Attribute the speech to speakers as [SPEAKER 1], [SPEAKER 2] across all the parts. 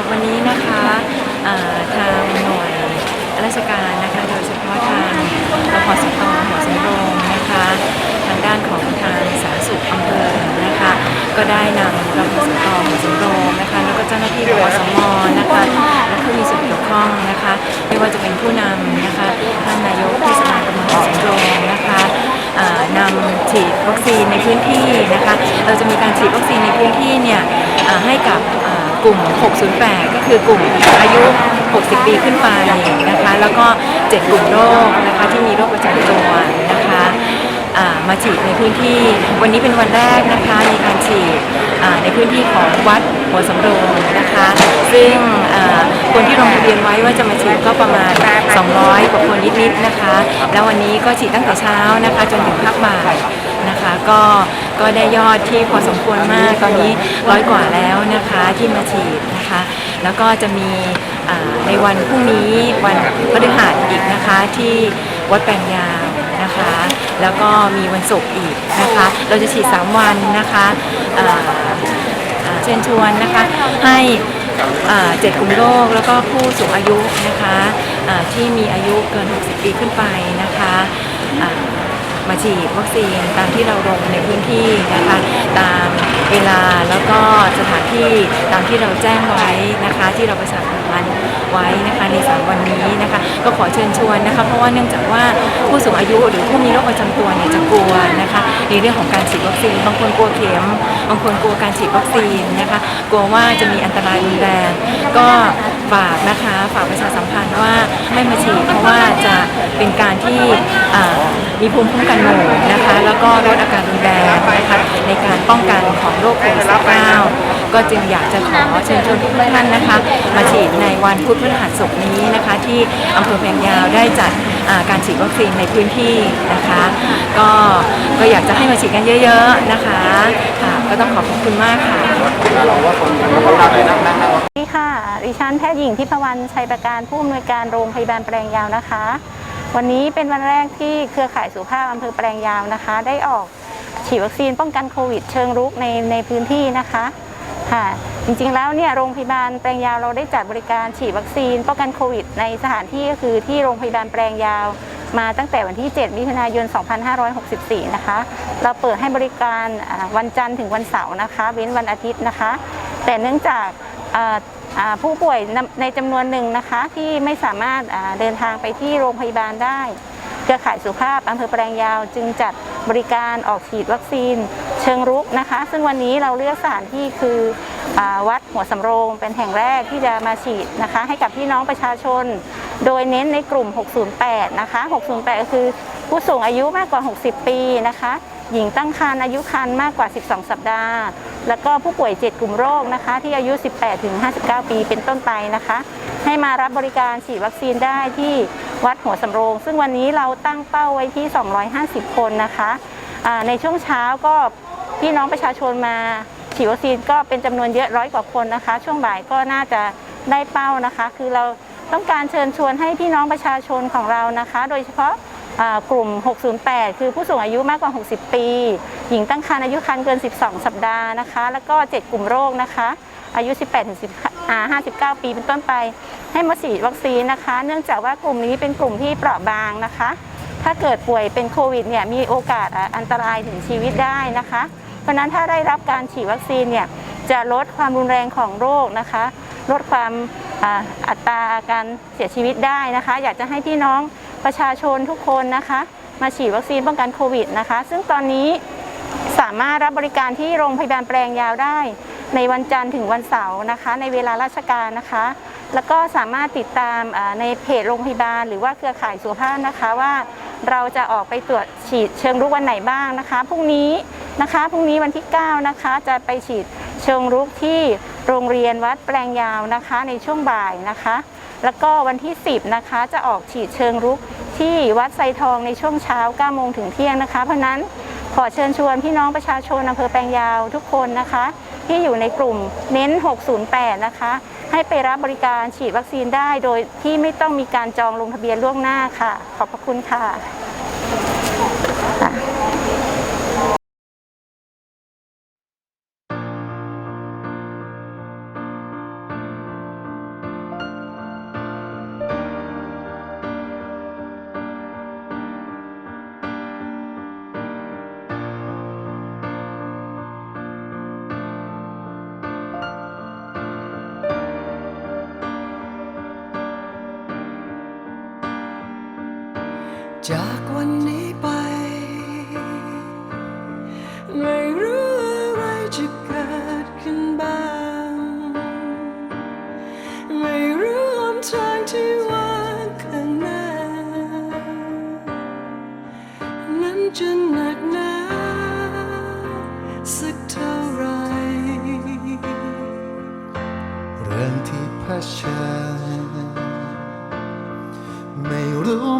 [SPEAKER 1] รับวันนี้นะคะทางหน่วยราชการนะคะโดยเฉพาะทางรพสตหัวสำโรงนะคะทางด้านของทางสาธารณสุขอำเภอนะคะก็ได้นำรพสตหัวสำโรงนะคะแล้วก็เจ้าหน้าที่รพสมนะคะและผู้มีส่วนเกี่ยวข้องนะคะไม่ว่าจะเป็นผู้นำนะคะท่านนายกเทศบาลตำบลหัวสำโรงนะคะนำฉีดวัคซีนในพื้นที่นะคะเราจะมีการฉีดวัคซีนในพื้นที่เนี่ยให้กับ กลุ่ม 608 ก็คือกลุ่มอายุ 60 ปีขึ้นไปนะคะ แล้วก็ 7 กลุ่มโรคนะคะที่มีโรคประจำตัวนะคะมาฉีดในพื้นที่ วันนี้เป็นวันแรกนะคะมีการฉีดในพื้นที่ของวัดหัวสำโรงนะคะ ซึ่งคนที่ลงทะเบียนไว้ว่าจะมาฉีดก็ประมาณ 200 กว่าคนนิดๆนะคะ แล้ววันนี้ก็ฉีดตั้งแต่เช้านะคะจนถึงพักบ่าย นะคะ ก็ก็ได้ยอดที่พอสมควรมากตอนนี้ร้อยกว่าแล้วนะคะที่มาฉีดนะคะ แล้วก็จะมีในวันพรุ่งนี้วันพฤหัสอีกนะคะที่วัดแปลงยาวนะคะ แล้วก็มีวันศุกร์อีกนะคะ เราจะฉีด 3 วันนะคะเชิญชวนนะคะให้เจ็ดกลุ่มโรคแล้วก็ผู้สูงอายุนะคะที่มีอายุเกิน 60 ปีขึ้นไปนะคะ มาฉีดวัคซีนตามที่เราลงในพื้นที่นะคะตามเวลาแล้วก็สถานที่ตามที่เราแจ้งไว้นะคะที่เราประชาสัมพันธ์ไว้นะคะในสามวันนี้นะคะก็ขอเชิญชวนนะคะเพราะว่าเนื่องจากว่าผู้สูงอายุหรือผู้มีโรคประจำตัวเนี่ยจะกลัวนะคะ ในเรื่องของการฉีดวัคซีนบางคนกลัวเข็มบางคนกลัวการฉีดวัคซีนนะคะกลัวว่าจะมีอันตรายรุนแรงก็ฝากนะคะฝากประชาสัมพันธ์ว่าให้มาฉีดเพราะว่าจะเป็นการที่มีภูมิคุ้มกันหมู่นะคะแล้วก็ลดอาการรุนแรงนะคะในการป้องกันของโรคโควิด -19 ก็จึงอยากจะขอเชิญชวนทุกท่านนะคะ มาฉีดในวันพุธพฤหัสศุกร์นี้นะคะ ที่อำเภอแพงยาวได้จัด การฉีดวัคซีนในพื้นที่นะคะ ก็ก็อยากจะให้มาฉีดกันเยอะ ๆนะคะค่ะก็ต้องขอบคุณมากค่ะ
[SPEAKER 2] สวัสดีค่ะ ดิฉันแพทย์หญิงทิพวรรณชัยประการผู้อำนวยการโรงพยาบาลแปลงยาวนะคะ วันนี้เป็นวันแรกที่เครือข่ายสุขภาพอำเภอแปลงยาวนะคะ ได้ออกฉีดวัคซีนป้องกันโควิดเชิงรุกในในพื้นที่นะคะ ค่ะ จริงๆแล้วเนี่ยโรงพยาบาลแปลงยาวเราได้จัดบริการฉีดวัคซีนป้องกันโควิด ในสถานที่ก็คือที่โรงพยาบาลแปลงยาวมาตั้งแต่วันที่ 7 มิถุนายน 2564 นะคะ เราเปิดให้บริการวันจันทร์ถึงวันเสาร์นะคะ เว้นวันอาทิตย์นะคะ แต่เนื่องจากผู้ป่วยในจำนวนหนึ่งนะคะที่ไม่สามารถเดินทางไปที่โรงพยาบาลได้ เครือข่ายสุขภาพอำเภอแปลงยาวจึงจัด บริการออกฉีดวัคซีนเชิงรุกนะคะ ซึ่งวันนี้เราเลือกสถานที่คืออวัดหัวสำโรงเป็นแห่งแรกที่จะมาฉีดนะคะ ให้กับพี่น้องประชาชน โดยเน้นในกลุ่ม 608 นะคะ 608 ก็คือผู้สูงอายุมากกว่า 60 ปีนะคะหญิงตั้งครรภ์อายุครรภ์มากกว่า 12 สัปดาห์ แล้วก็ผู้ป่วย 7 กลุ่มโรคนะคะ ที่อายุ 18 ถึง 59 ปีเป็นต้นไปนะคะ ให้มารับบริการฉีดวัคซีนได้ที่ วัดหัวสำโรง ซึ่งวันนี้เราตั้งเป้าไว้ที่ 250 คนนะคะอ่าในช่วงเช้าก็พี่น้องประชาชนมาฉีดวัคซีนก็เป็นจำนวนเยอะร้อยกว่าคนนะคะ ช่วงบ่ายก็น่าจะได้เป้านะคะ คือเราต้องการเชิญชวนให้พี่น้องประชาชนของเรานะคะ โดยเฉพาะกลุ่ม 608 คือผู้สูงอายุมากกว่า 60 ปี หญิงตั้งครรภ์อายุครรภ์เกิน 12 สัปดาห์นะคะ แล้วก็ 7 กลุ่มโรคนะคะ อายุ 18ถึง10อ่า59 ปีเป็นต้นไป ให้มาฉีดวัคซีนนะคะ เนื่องจากว่ากลุ่มนี้เป็นกลุ่มที่เปราะบางนะคะ ถ้าเกิดป่วยเป็นโควิดเนี่ยมีโอกาสอันตรายถึงชีวิตได้นะคะ เพราะนั้นถ้าได้รับการฉีดวัคซีนเนี่ยจะลดความรุนแรงของโรคนะคะ ลดความอัตราการเสียชีวิตได้นะคะ อยากจะให้พี่น้องประชาชนทุกคนนะคะ มาฉีดวัคซีนป้องกันโควิดนะคะ ซึ่งตอนนี้สามารถรับบริการที่โรงพยาบาลแปลงยาวได้ ในวันจันทร์ถึงวันเสาร์นะคะ ในเวลาราชการนะคะ แล้วก็สามารถติดตามในเพจโรงพยาบาล หรือว่าเครือข่ายสุขภาพนะคะว่าเราจะออกไปตรวจฉีดเชิงรุกวันไหนบ้างนะคะพรุ่งนี้นะคะพรุ่งนี้วันที่ 9 นะคะ จะไปฉีดเชิงรุกที่โรงเรียนวัดแปลงยาวนะคะ ในช่วงบ่ายนะคะ แล้วก็วันที่ 10 นะคะจะออกฉีดเชิงรุกที่วัดไซทองในช่วงเช้า9โมงถึงเที่ยงนะคะ เพราะนั้นขอเชิญชวนพี่น้องประชาชนอำเภอแปลงยาวทุกคนนะคะ ที่อยู่ในกลุ่มเน้น 608 นะคะ ให้ไปรับบริการฉีดวัคซีนได้ โดยที่ไม่ต้องมีการจองลงทะเบียนล่วงหน้าค่ะ ขอบพระคุณค่ะ
[SPEAKER 3] จา
[SPEAKER 4] กวันนี้ไป ไม่รู้อะไรจะเกิดขึ้นบ้าง ไม่รู้
[SPEAKER 3] หน
[SPEAKER 4] ทางที่ว่างข้างหน้า นั้นจะหนั
[SPEAKER 3] กหนาสักเท่าไร
[SPEAKER 5] เรื่องที่เผชิญ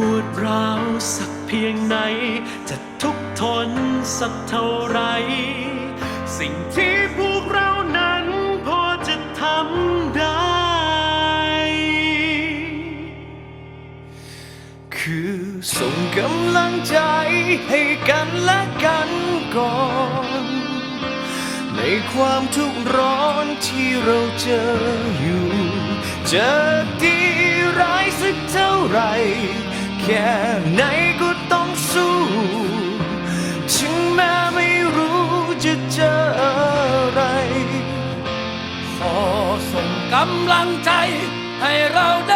[SPEAKER 3] ปวดร้าวสักเพียงไหน จะทุกทนสักเท่าไร สิ่งที่พวกเรานั้นพอจะทำได้ คือส่งกำลังใจให้กันและกันก่อน ในความทุกข์ร้อนที่เราเจออยู่จะดีร้ายสักเท่าไหร่ แค่ไหนก็ต้องสู้ ถึงแม้ไม่รู้จะเจออะไร ขอส่งกำลังใจให้เราได้